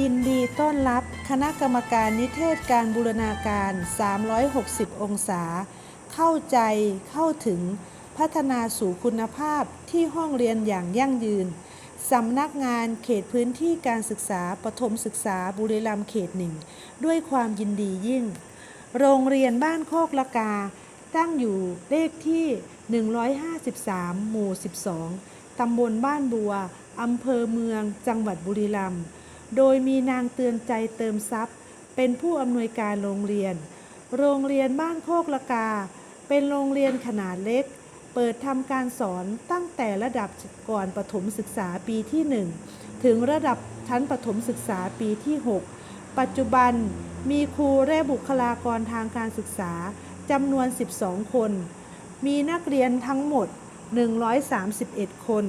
ยินดีต้อนรับคณะกรรมการนิเทศการบูรณาการ 360 องศา เข้าใจเข้าถึงพัฒนาสู่คุณภาพที่ห้องเรียนอย่างยั่งยืน สำนักงานเขตพื้นที่การศึกษาปฐมศึกษาบุรีรัมย์เขตหนึ่ง ด้วยความยินดียิ่ง โรงเรียนบ้านโคกละกา ตั้งอยู่เลขที่ 153 หมู่ 12 ตำบลบ้านบัว อำเภอเมือง จังหวัดบุรีรัมย์ โดยมีนางเตือนใจเติมทรัพย์ เป็นผู้อำนวยการโรงเรียน โรงเรียนบ้านโคกละกา เป็นโรงเรียนขนาดเล็ก เปิดทำการสอนตั้งแต่ระดับก่อนประถมศึกษาปีที่ 1 ถึงระดับชั้นประถมศึกษาปีที่ 6 ปัจจุบันมีครูและบุคลากรทางการศึกษาจำนวน 12 คน มีนักเรียนทั้งหมด 131 คน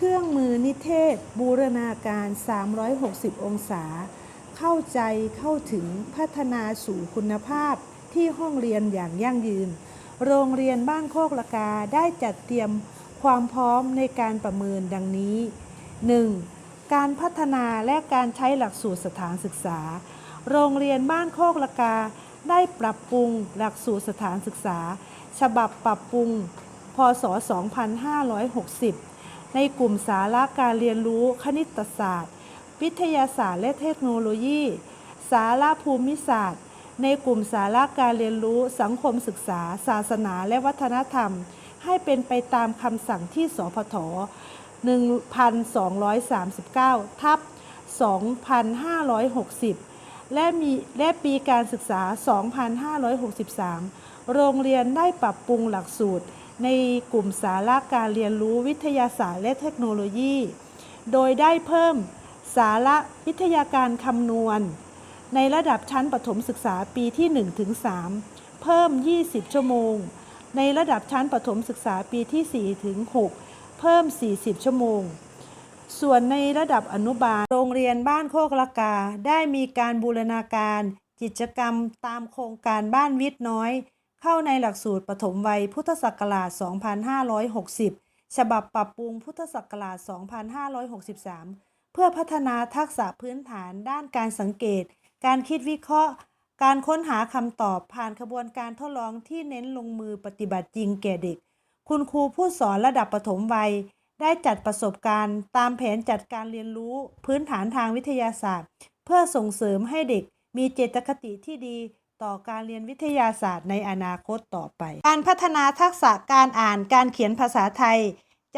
เครื่องมือนิเทศ บูรณาการ 360 องศา เข้าใจเข้าถึงพัฒนาสู่คุณภาพที่ห้องเรียนอย่างยั่งยืน โรงเรียนบ้านโคกละกาได้จัดเตรียมความพร้อมในการประเมินดังนี้ 1. การพัฒนาและการใช้หลักสูตรสถานศึกษา โรงเรียนบ้านโคกละกาได้ปรับปรุงหลักสูตรสถานศึกษา ฉบับปรับปรุง พศ 2560 ในกลุ่มสาระการเรียนรู้คณิตศาสตร์ วิทยาศาสตร์และเทคโนโลยี สาระภูมิศาสตร์ ในกลุ่มสาระการเรียนรู้สังคมศึกษา ศาสนาและวัฒนธรรม ให้เป็นไปตามคำสั่งที่สพท1239 ทับ 2560 และมีและปีการศึกษา 2563 โรงเรียนได้ปรับปรุงหลักสูตร ในกลุ่มสาระการเรียนรู้วิทยาศาสตร์และเทคโนโลยี โดยได้เพิ่มสาระวิทยาการคำนวณ ในระดับชั้นประถมศึกษาปีที่1ถึง3เพิ่ม 20 ชั่วโมง ในระดับชั้นประถมศึกษาปีที่4ถึง6เพิ่ม 40 ชั่วโมง ส่วนในระดับอนุบาล โรงเรียนบ้านโคกละกา ได้มีการบูรณาการ กิจกรรมตามโครงการบ้านวิทย์น้อย เข้าในหลักสูตรปฐมวัยพุทธศักราช 2560 ฉบับปรับปรุงพุทธศักราช 2563 เพื่อพัฒนาทักษะพื้นฐานด้านการสังเกต การคิดวิเคราะห์ การค้นหาคำตอบผ่านขบวนการทดลองที่เน้นลงมือปฏิบัติจริงแก่เด็ก คุณครูผู้สอนระดับประถมวัย ได้จัดประสบการณ์ ตามแผนจัดการเรียนรู้พื้นฐานทางวิทยาศาสตร์ เพื่อส่งเสริมให้เด็กมีเจตคติที่ดี ต่อการเรียนวิทยาศาสตร์ในอนาคตต่อไป การพัฒนาทักษะการอ่านการเขียนภาษาไทย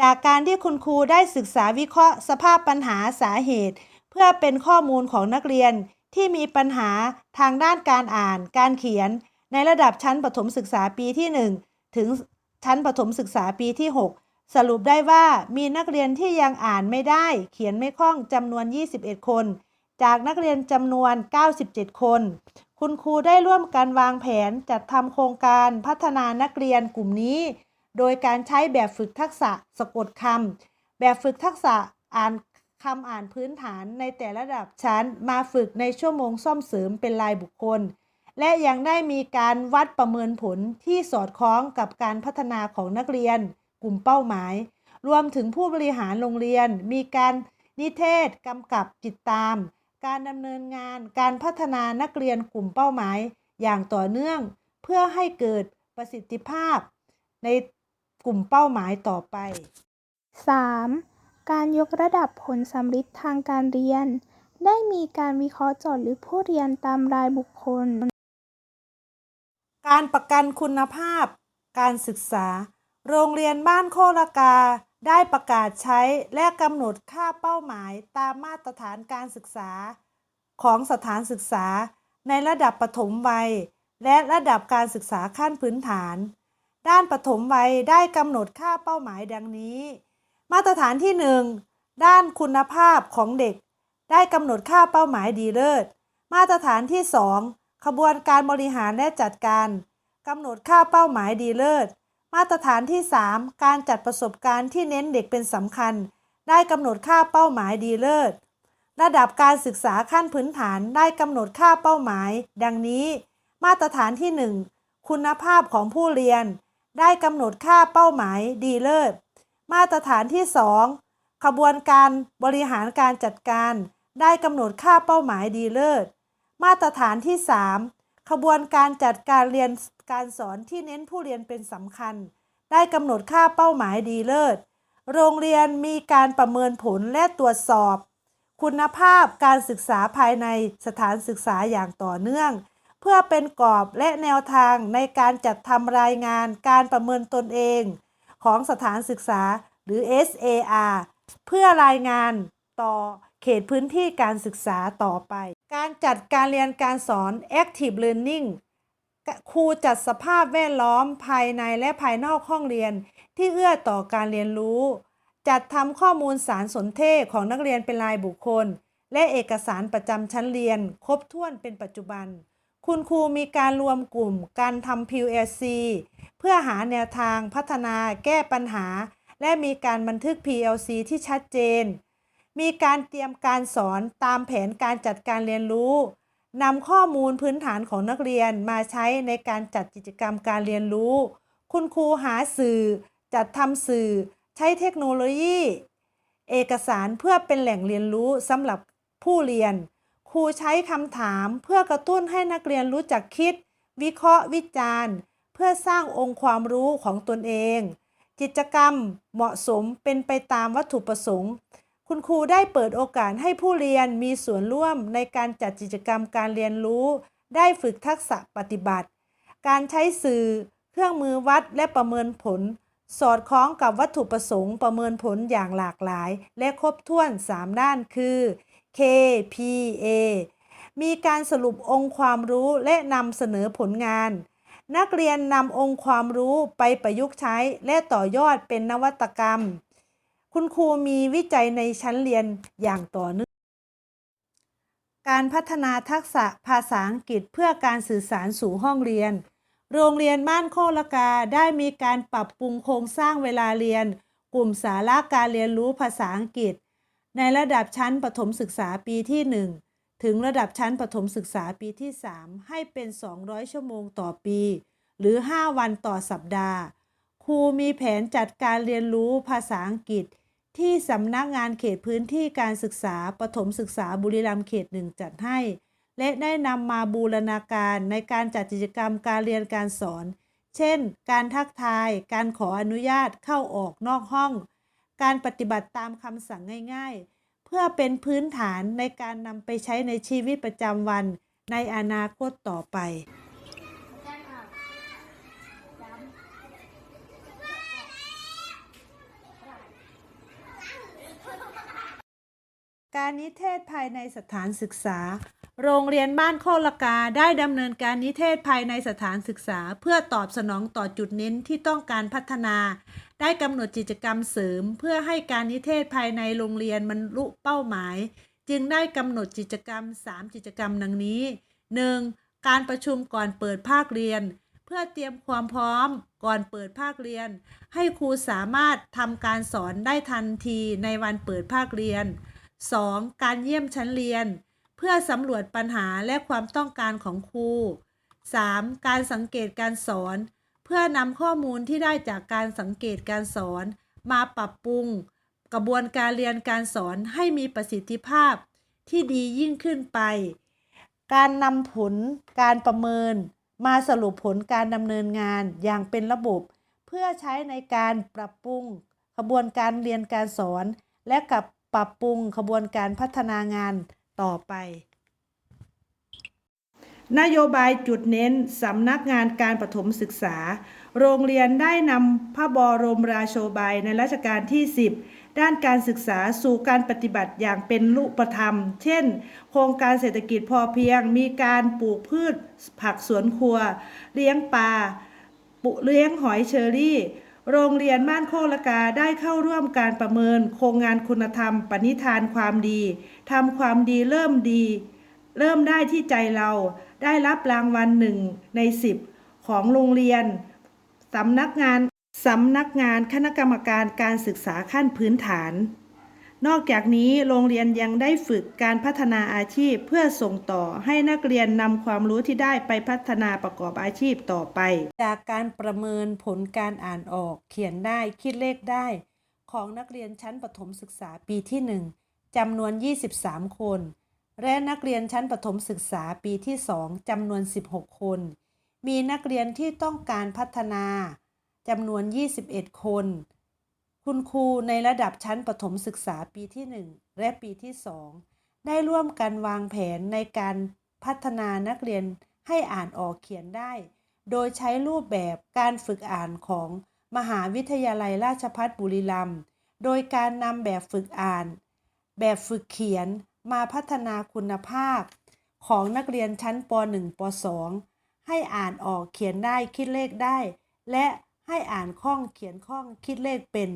จากการที่คุณครูได้ศึกษาวิเคราะห์ สภาพปัญหาสาเหตุ เพื่อเป็นข้อมูลของนักเรียนที่มีปัญหาทางด้านการอ่าน การเขียน ในระดับชั้นประถมศึกษาปีที่ 1 ถึงชั้นประถมศึกษาปีที่ 6 สรุปได้ว่ามีนักเรียนที่ยังอ่านไม่ได้ เขียนไม่คล่องจำนวน 21 คน จากนักเรียนจำนวน 97 คน คุณครูได้ร่วมกันวางแผนจัดทำโครงการพัฒนานักเรียนกลุ่มนี้ โดยการใช้แบบฝึกทักษะสะกดคำแบบฝึกทักษะอ่านคำอ่านพื้นฐานในแต่ละระดับชั้นมาฝึกในชั่วโมงซ่อมเสริมเป็นรายบุคคล และยังได้มีการวัดประเมินผลที่สอดคล้องกับการพัฒนาของนักเรียน กลุ่มเป้าหมาย รวมถึงผู้บริหารโรงเรียน มีการนิเทศกำกับติดตาม การดำเนินงานการพัฒนานักเรียนกลุ่มเป้าหมายอย่างต่อเนื่อง เพื่อให้เกิดประสิทธิภาพในกลุ่มเป้าหมายต่อไป 3. การยกระดับผลสำฤทธิ์ทางการเรียน ได้มีการวิเคราะห์เจาะลึกผู้เรียนตามรายบุคคล การประกันคุณภาพ การศึกษา โรงเรียนบ้านโคละกา ได้ประกาศใช้และกำหนดค่าเป้าหมายตามมาตรฐานการศึกษา ของสถานศึกษาในระดับปฐมวัย และระดับการศึกษาขั้นพื้นฐาน ด้านปฐมวัยได้กำหนดค่าเป้าหมายดังนี้ มาตรฐานที่ 1 ด้านคุณภาพของเด็ก ได้กำหนดค่าเป้าหมายดีเลิศ มาตรฐานที่ 2ขบวนการบริหารและจัดการกำหนดค่าเป้าหมายดีเลิศ มาตรฐานที่ 3 การจัดประสบการณ์ที่เน้นเด็กเป็นสำคัญ ได้กำหนดค่าเป้าหมายดีเลิศ ระดับการศึกษาขั้นพื้นฐานได้กำหนดค่าเป้าหมาย ดังนี้ มาตรฐานที่ 1 คุณภาพของผู้เรียน ได้กำหนดค่าเป้าหมายดีเลิศ มาตรฐานที่ 2 ขบวนการบริหารการจัดการ ได้กำหนดค่าเป้าหมายดีเลิศ มาตรฐานที่ 3 ขบวนการจัดการเรียนการสอนที่เน้นผู้เรียนเป็นสำคัญ ได้กำหนดค่าเป้าหมายดีเลิศ โรงเรียนมีการประเมินผลและตรวจสอบ คุณภาพการศึกษาภายในสถานศึกษาอย่างต่อเนื่อง เพื่อเป็นกรอบและแนวทางในการจัดทำรายงานการประเมินตนเอง ของสถานศึกษาหรือ SAR เพื่อรายงานต่อ เขตพื้นที่การศึกษาต่อไป การจัดการเรียนการสอน Active Learning ครูจัดสภาพแวดล้อมภายในและภายนอกห้องเรียน ที่เอื้อต่อการเรียนรู้ จัดทำข้อมูลสารสนเทศของนักเรียนเป็นรายบุคคล และเอกสารประจำชั้นเรียน ครบถ้วนเป็นปัจจุบัน คุณครูมีการรวมกลุ่มการทำ PLC เพื่อหาแนวทางพัฒนาแก้ปัญหา และมีการบันทึก PLC ที่ชัดเจน มีการเตรียมการสอนตามแผนการจัดการเรียนรู้นำข้อมูลพื้นฐานของนักเรียนมาใช้ในการจัดกิจกรรมการเรียนรู้ คุณครูหาสื่อ จัดทำสื่อ ใช้เทคโนโลยี เอกสารเพื่อเป็นแหล่งเรียนรู้สำหรับผู้เรียน ครูใช้คำถามเพื่อกระตุ้นให้นักเรียนรู้จักคิด วิเคราะห์ วิจารณ์ เพื่อสร้างองค์ความรู้ของตนเอง กิจกรรมเหมาะสมเป็นไปตามวัตถุประสงค์ คุณครูได้เปิดโอกาสให้ผู้เรียนมีส่วนร่วมในการจัดกิจกรรมการเรียนรู้ ได้ฝึกทักษะปฏิบัติ การใช้สื่อ เครื่องมือวัดและประเมินผล สอดคล้องกับวัตถุประสงค์ประเมินผลอย่างหลากหลาย และครบถ้วน 3 ด้านคือ KPA มีการสรุปองค์ความรู้และนำเสนอผลงาน นักเรียนนำองค์ความรู้ไปประยุกต์ใช้และต่อยอดเป็นนวัตกรรม คุณครูมีวิจัยในชั้นเรียนอย่างต่อเนื่อง การพัฒนาทักษะภาษาอังกฤษเพื่อการสื่อสารสู่ห้องเรียน โรงเรียนบ้านโคละกาได้มีการปรับปรุงโครงสร้างเวลาเรียน กลุ่มสาระการเรียนรู้ภาษาอังกฤษ ในระดับชั้นประถมศึกษาปีที่ 1 ถึงระดับชั้นประถมศึกษาปีที่ 3 ให้เป็น 200 ชั่วโมงต่อปี หรือ 5 วันต่อสัปดาห์ ครูมีแผนจัดการเรียนรู้ภาษาอังกฤษ ที่สำนักงานเขตพื้นที่การศึกษาประถมศึกษาบุรีรัมย์เขตหนึ่งจัดให้ และได้นำมาบูรณาการในการจัดกิจกรรมการเรียนการสอน เช่น การทักทาย การขออนุญาตเข้าออกนอกห้อง การปฏิบัติตามคำสั่งง่ายๆ เพื่อเป็นพื้นฐานในการนำไปใช้ในชีวิตประจำวันในอนาคตต่อไป การนิเทศภายในสถานศึกษา โรงเรียนบ้านโคละกาได้ดำเนินการนิเทศภายในสถานศึกษา เพื่อตอบสนองต่อจุดเน้นที่ต้องการพัฒนา ได้กำหนดกิจกรรมเสริม เพื่อให้การนิเทศภายในโรงเรียนบรรลุเป้าหมาย จึงได้กำหนดกิจกรรม 3 กิจกรรมดังนี้ 1. การประชุมก่อนเปิดภาคเรียน เพื่อเตรียมความพร้อมก่อนเปิดภาคเรียน ให้ครูสามารถทำการสอนได้ทันทีในวันเปิดภาคเรียน 2. การเยี่ยมชั้นเรียน เพื่อสำรวจปัญหาและความต้องการของครู 3. การสังเกตการสอน เพื่อนำข้อมูลที่ได้จากการสังเกตการสอน มาปรับปรุง กระบวนการเรียนการสอนให้มีประสิทธิภาพที่ดียิ่งขึ้นไป การนำผลการประเมิน มาสรุปผลการดำเนินงานอย่างเป็นระบบ เพื่อใช้ในการปรับปรุงขบวนการเรียนการสอน และกับ ปรับปรุงขบวนการพัฒนางานต่อไป นโยบายจุดเน้นสำนักงานการประถมศึกษา โรงเรียนได้นำพระบรมราโชบายในรัชกาลที่ 10 ด้านการศึกษาสู่การปฏิบัติอย่างเป็นรูปธรรม เช่น โครงการเศรษฐกิจพอเพียง มีการปลูกพืชผักสวนครัว เลี้ยงปลาปลูกเลี้ยงหอยเชอรี่ โรงเรียนบ้านโคละกาได้เข้าร่วมการประเมิน โครงงานคุณธรรม ปณิธานความดีทำความดีเริ่มดี เริ่มได้ที่ใจเรา ได้รับรางวัลหนึ่งในสิบของโรงเรียนสำนักงานสำนักงานคณะกรรมการการศึกษาขั้นพื้นฐาน นอกจากนี้โรงเรียนยังได้ฝึกการพัฒนาอาชีพเพื่อส่งต่อให้นักเรียนนำความรู้ที่ได้ไปพัฒนาประกอบอาชีพต่อไป จากการประเมินผลการอ่านออก เขียนได้คิดเลขได้ ของนักเรียนชั้นประถมศึกษาปีที่ 1จำนวน 23 คน และนักเรียนชั้นประถมศึกษาปีที่ 2จำนวน 16 คน มีนักเรียนที่ต้องการพัฒนาจำนวน 21 คน คุณครูในระดับชั้นประถมศึกษาปีที่ 1 และปีที่ 2 ได้ร่วมกันวางแผนในการพัฒนานักเรียนให้อ่านออกเขียนได้ โดยใช้รูปแบบการฝึกอ่านของมหาวิทยาลัยราชภัฏบุรีรัมย์ โดยการนำแบบฝึกอ่าน แบบฝึกเขียนมาพัฒนาคุณภาพ ของนักเรียนชั้นป .1 ป .2 ให้อ่านออกเขียนได้คิดเลขได้ และให้อ่านคล่องเขียนคล่องคิดเลขเป็น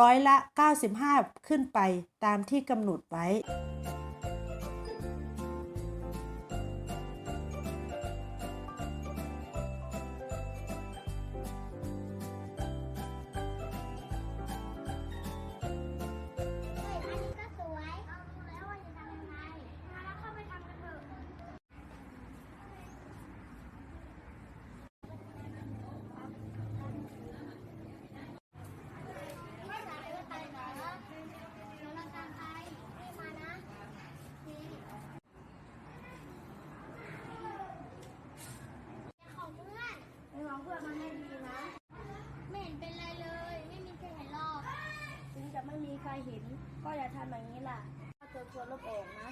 ร้อยละ 95 ขึ้นไปตามที่กำหนดไว้ อย่าทำแบบนี้ล่ะถ้าเกิดควรลบออกนะ